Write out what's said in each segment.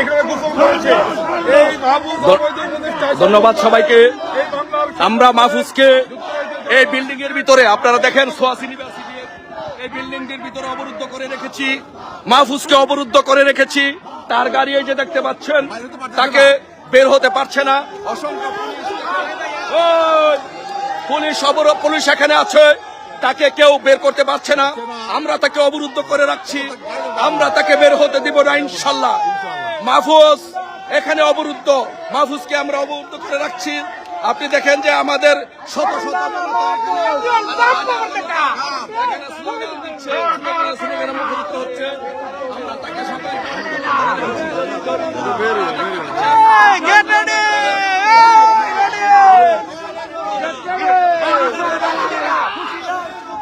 এখানে গোসল করেছে। এই মাহবুব ধন্যবাদ সবাইকে। আমরা মাহফুজকে এই বিল্ডিং এর ভিতরে আপনারা দেখেন সোয়াস এই বিল্ডিং এর ভিতরে অবরুদ্ধ করে রেখেছি। মাহফুজকে অবরুদ্ধ করে রেখেছি। তার গাড়ি এই যে দেখতে পাচ্ছেন তাকে বের হতে পারছে না। অসংখ্য পুলিশ অবর পুলিশ এখানে আছে। তাকে কেউ বের করতে পারছে না। আমরা তাকে অবরুদ্ধ করে রাখছি। আমরা তাকে বের হতে দিব না ইনশাল্লাহ। মাহফুজ, এখানে অবরুদ্ধ। মাহফুজকে আমরা অবরুদ্ধ করে রাখছি। আপনি দেখেন যে আমাদের শত শত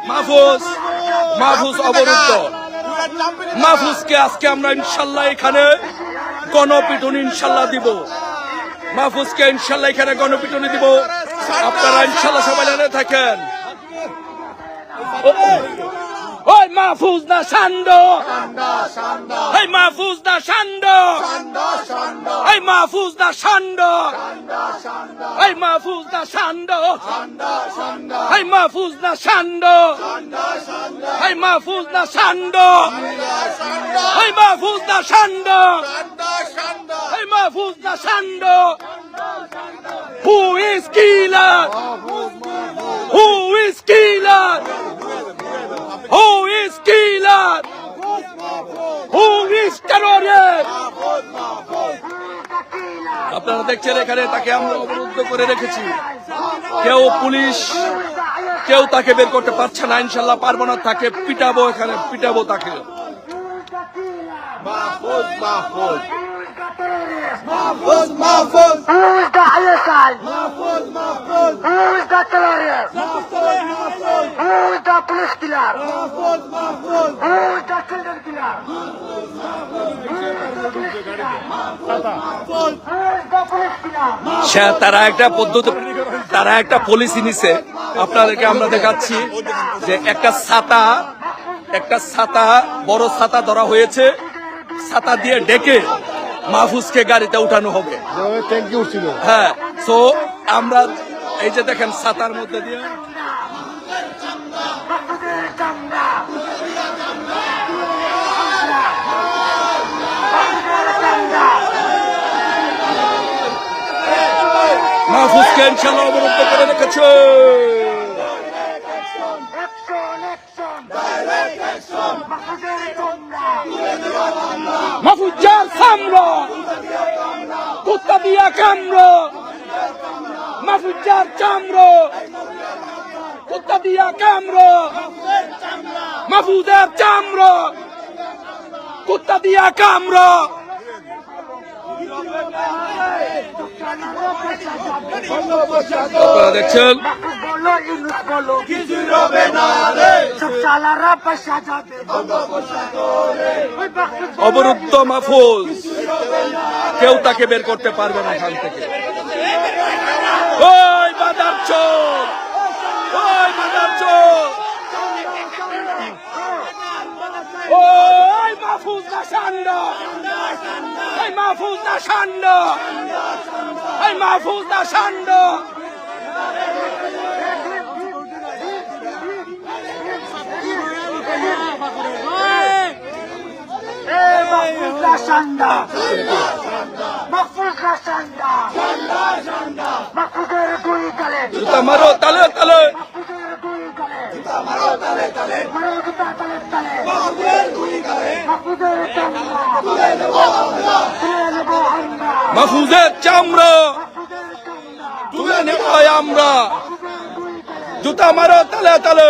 মাহফুজ মাহফুজ অবরুদ্ধ। মাহফুজকে আজকে আমরা ইনশাল্লাহ এখানে গণপিটুনি ইনশাল্লাহ দিব। মাহফুজকে ইনশাল্লাহ এখানে গণপিটুনি দিব। আপনারা ইনশাল্লাহ সবাই জানে থাকেন। ওই মাহফুজ না সান্ড এই মাহফুজ না সান্ড এই মাহফুজ না সান্ড এই মাহফুজ না সান্ড এই মাহফুজ না সান্ড এই মাহফুজ না সান্ড এই মাহফুজ না সান্ড না সান্ড Who is killer? Who is killer? Who is killer? Who is terrorist? আপনারা দেখছেন এখানে তাকে আমরা অবরুদ্ধ করে রেখেছি কেউ পুলিশ কেউ তাকে বের করতে পারছে না ইনশাল্লাহ পারব না তাকে পিটাবো এখানে পিটাবো তাকে Mahfuz Mahfuz Mahfouz, Mahfouz. Who is the ISI? Mahfouz, Mahfouz. Who is the terrorist? Mahfouz, Mahfouz. Who is the police killer? Mahfouz, Mahfouz. Who is the children killer? Mahfouz, Mahfouz. Who is the police killer? Mahfouz, Who is the police killer? সে তারা একটা পদ্ধতি তারা একটা policy নিছে আপনাদেরকে আমরা দেখাচ্ছি যে একটা ছাতা একটা ছাতা বড় ছাতা ধরা হয়েছে ছাতা দিয়ে ডেকে মাহফুজকে গাড়িতে উঠানো হবে। থ্যাংক ইউ ছিল হ্যাঁ সো আমরা এই যে দেখেন ছাতার মধ্যে দিয়ে মাহফুজকে ইনশাল্লাহ অবরুদ্ধ করে রেখেছে Action, action. মাহফুজের চামড়া। মাহফুজার সামর কুত্তা দিয়া কামর মাহফুজার চামর কুত্তা দিয়া কামর মাহফুজের চামর কুত্তা দিয়া কামর দেখছেন? অবরুদ্ধ মাহফুজ। কেউ তাকে বের করতে পারবে না এখান থেকে। মাহফুজ সান্ড। মাহফুজ সান্ড। মাহফুজ সান্ড। চামড়া। তুলে নেব আমরা। জুতা মারো তালে তালে।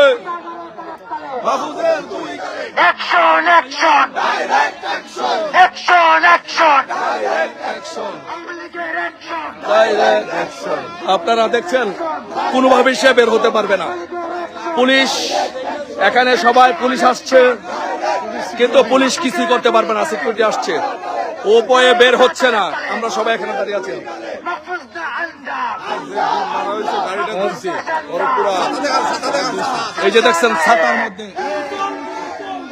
মাহফুজের দুই অ্যাকশন অ্যাকশন অ্যাকশন অ্যাকশন আপনারা দেখছেন কোনোভাবেই সে বের হতে পারবে না। পুলিশ, এখানে সবাই পুলিশ আসছে, কিন্তু পুলিশ কিছুই করতে পারবে না সিকিউরিটি আসছে। ও বয়ে বের হচ্ছে না। আমরা সবাই এখানে দাঁড়িয়ে আছি। এই যে দেখছেন, ছাতার মধ্যে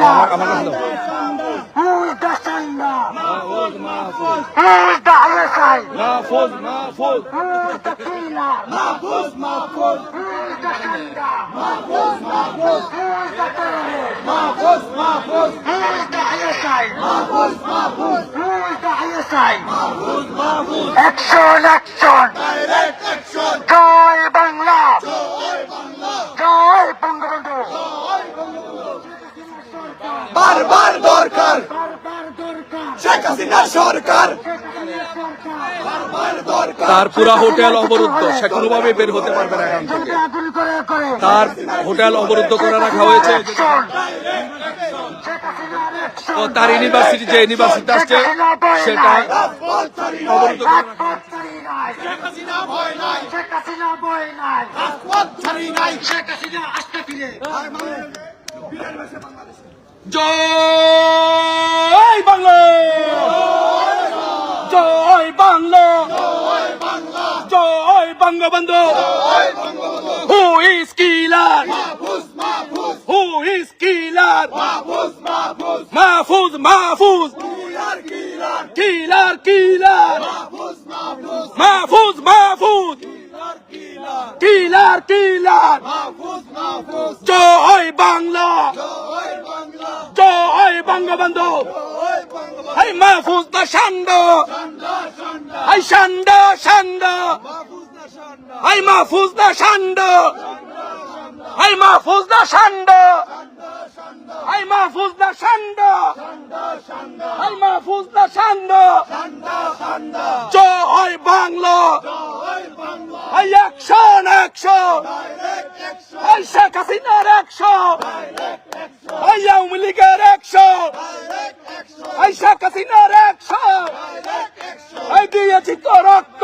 টেররিস্ট টেররিস্ট টেররিস্ট টেররিস্ট সান্দা Who's the terrorist? Mahfuz Mahfuz Who's the killer? আমার কাছে দাও Who's the Sanda? Who's the ISI? Mahfuz Mahfuz Who's the killer? Mahfouz, Mahfouz. Who's the Sanda? Mahfouz, Mahfouz. Who's the terrorist? Mahfouz, Mahfouz. Who's the ISI? Mahfouz, Mahfouz. Who's the ISI? Mahfouz, Mahfouz. Action, action. Direct action. জয় বাংলা জয় বঙ্গবন্ধু বারবার দরকার বারবার সরকার শেখ হাসিনার সরকার। বারবার দরকার তার পুরা hotel অবরুদ্ধ। সে কোনোভাবে বের হতে পারবে না এখান থেকে। তার হোটেল অবরুদ্ধ করে রাখা হয়েছে। তার ইউনিভার্সিটি যে ইউনিভার্সিটি আসছে সেটা অবরুদ্ধ করে রাখা জয় বাংলা। জয় বাংলা। জয় Bangabandhu who is killer who is killer Mahfuz Mahfuz. Killer killer Mahfuz Mahfuz. Killer killer জয় বাংলা। জয় বঙ্গবন্ধু। হাই মাহফুজ দা সান্ড হাই সান্ড সান্ড হাই মাহফুজ দা সান্ড হাই মাহফুজ দা সান্ড হাই মাহফুজ দা সান্ড হাই মাহফুজ দা সান্ড জয় বাংলা। হাই অ্যাকশন অ্যাকশন। হাই শেখ হাসিনার একশো। হাই আওয়ামী লীগের একশো। হাই শেখ হাসিনার অ্যাকশন হাই দিয়েছি তো রক্ত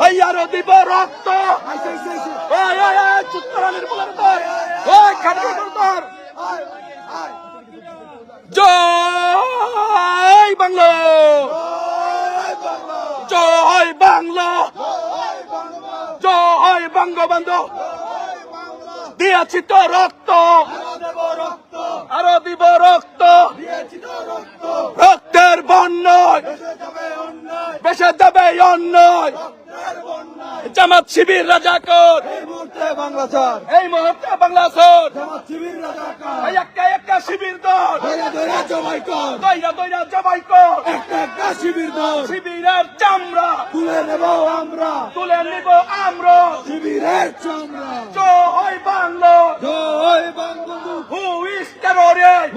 হাই আরও দিব রক্ত ওই ওই ওই চুত্তরানির বলার দর ওই খাটার দর জয় বাংলা জয় বাংলা জয় বঙ্গবন্ধু দিয়েছি তো রক্ত আরও দিব রক্ত রক্তের বন্যয় বেসে যাবে অন্যয় জামাত শিবির রাজাকর। বাংলা স্যার এই মুহূর্তে বাংলা সর শিবির রাজাকার। এই একটা একটা শিবির দল। ধরে ধরে জমাই কর। দইরা দইরা জবাই কর। একটা একটা শিবির দল। শিবিরের চামড়া। তুলে নেব আমরা। তুলে নিব আমরা। শিবিরের চামড়া। জয় বাংলা। জয় Bangabandhu who is terrorist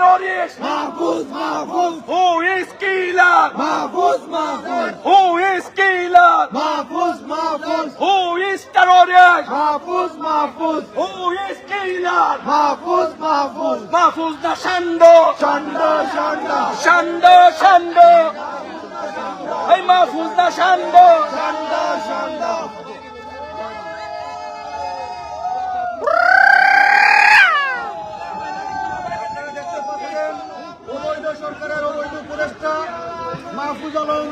is terrorist Mahfuz Mahfuz who is killer Mahfuz Mahfuz who is killer Mahfuz Mahfuz who is terrorist Mahfuz Mahfuz who is killer Mahfuz Mahfuz Mahfuz দা সান্ড চন্ড চন্ড সান্ড সান্ড এই মাহফুজ দা সান্ড উপদেষ্টা মাহফুজ আলম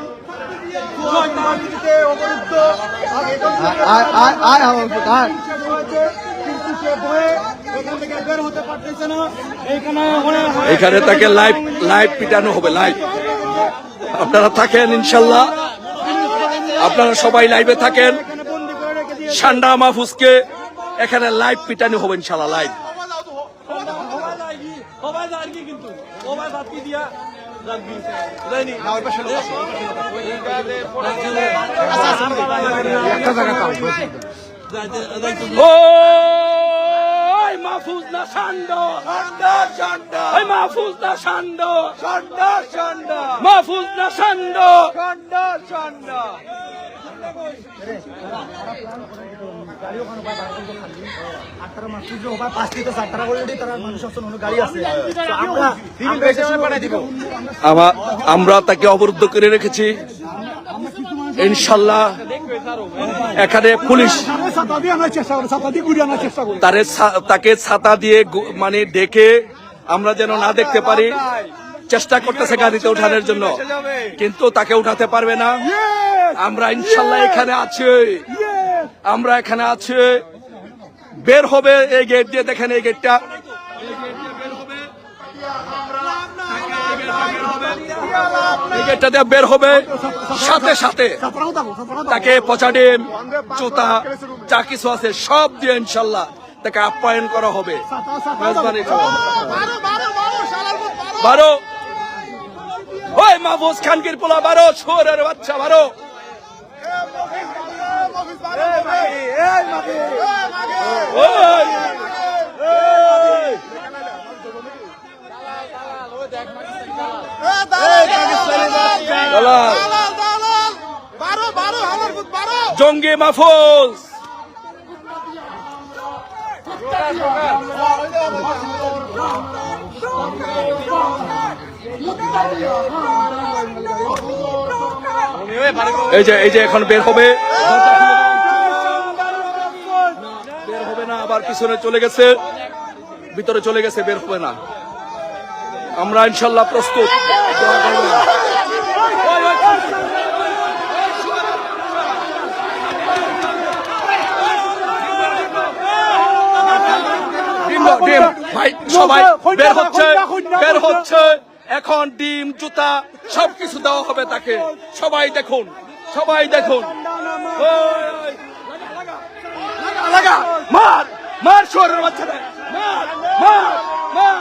অবরুদ্ধ। এখান তাকে লাইভ লাইভ পিটানো হবে লাইভ। আপনারা থাকেন ইনশাল্লাহ। আপনারা সবাই লাইভে থাকেন। সান্ডা মাহফুজকে এখানে লাইভ পিটানো হবে ইনশাল্লাহ লাইভ। ও ভাই বাতি দিয়া রাখবি জানি না ওই পাশে ওই মাহফুজ না সান্ড ওই মাহফুজ না সান্ড মাহফুজ না সান্ড আমা- আমরা তাকে অবরুদ্ধ করে রেখেছি। ইনশাল্লাহ এখানে পুলিশ তারে তাকে ছাতা দিয়ে মানে ডেকে আমরা যেন না দেখতে পারি চেষ্টা করতেছে গাড়িতে ওঠানোর জন্য। কিন্তু তাকে উঠাতে পারবে না। আমরা ইনশাল্লাহ এখানে আছি। আমরা এখানে আছি। বের হবে এই গেট দিয়ে, দেখেন এই গেটটা গেটটা দিয়ে বের হবে। সাথে সাথে। তাকে পচা ডিম জুতা যা কিছু আছে, সব দিয়ে ইনশাল্লাহ তাকে আপ্যায়ন করা হবে। বারো। ওই মাহফুজ খানকির পোলা বারো ছোরের বাচ্চা বারো। জঙ্গি মাহফুজ। এই যে এই যে এখন বের হবে। আবার পিছনে চলে গেছে। ভিতরে চলে গেছে, বের হবে না। আমরা ইনশাল্লাহ প্রস্তুত। এখন ডিম, জুতা, সবকিছু দেওয়া হবে তাকে। সবাই দেখুন সবাই দেখুন। মার! মার শোরের বাচ্চাটা মার মার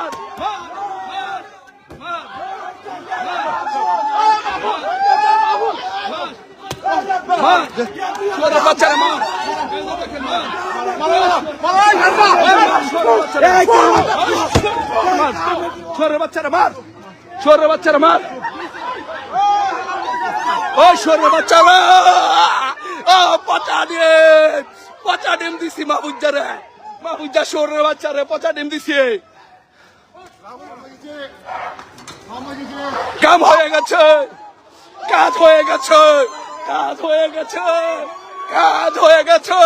মার শোরের বাচ্চারা মার ও পচা ডিম পচা ডিম দিছি মাহবুজারে মাহবুজা শোরের পচা ডিম দিছি কাম হয়ে গেছে। কাজ হয়ে গেছে। কাজ হয়ে গেছে। কাজ হয়ে গেছে।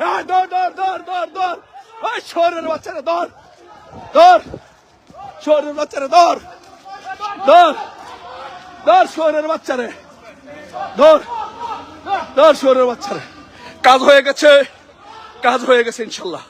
হ্যাঁ, দর দর দর দর দর ওই শোরের বাচ্চারা দর দর শোরের বাচ্চারা দর দর দর শোরের বাচ্চারে ধর। ধর শোরের বাচ্চারে কাজ হয়ে গেছে। কাজ হয়ে গেছে ইনশাল্লাহ।